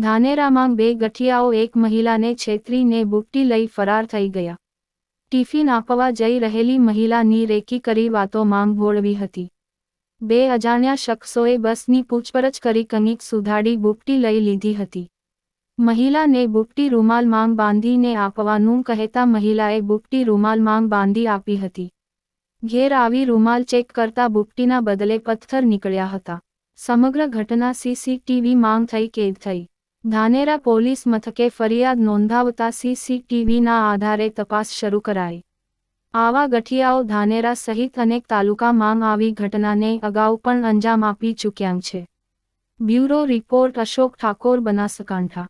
ધાનેરામાં બે ગઠિયાઓ, એક મહિલાને છેતરીને બુટ્ટી લઈ ફરાર થઈ ગયા. ટિફિન આપવા જઈ રહેલી મહિલાની રેકી કરી વાતો માંગ ભોળવી હતી. બે અજાણ્યા શખ્સોએ બસની પૂછપરછ કરી કનિક સુધાડી બુટ્ટી લઈ લીધી હતી. મહિલાને બુકટી રૂમાલ માંગ બાંધીને આપવાનું કહેતા મહિલાએ બુકટી રૂમાલ માંગ બાંધી આપી હતી. ઘેર આવી રૂમાલ ચેક કરતા બુકટીના બદલે પથ્થર નીકળ્યા હતા. સમગ્ર ઘટના સીસીટીવી માંગ થઈ, કેદ થઈ. ધાનેરા પોલીસ મથકે ફરિયાદ નોંધાવતા સીસીટીવીના આધારે તપાસ શરૂ કરાઈ. આવા ગઠિયાઓ ધાનેરા સહિત અનેક તાલુકામાં આવી ઘટનાને અગાઉ પણ અંજામ આપી ચૂક્યા છે. Bureau report Ashok Thakor, Banaskantha.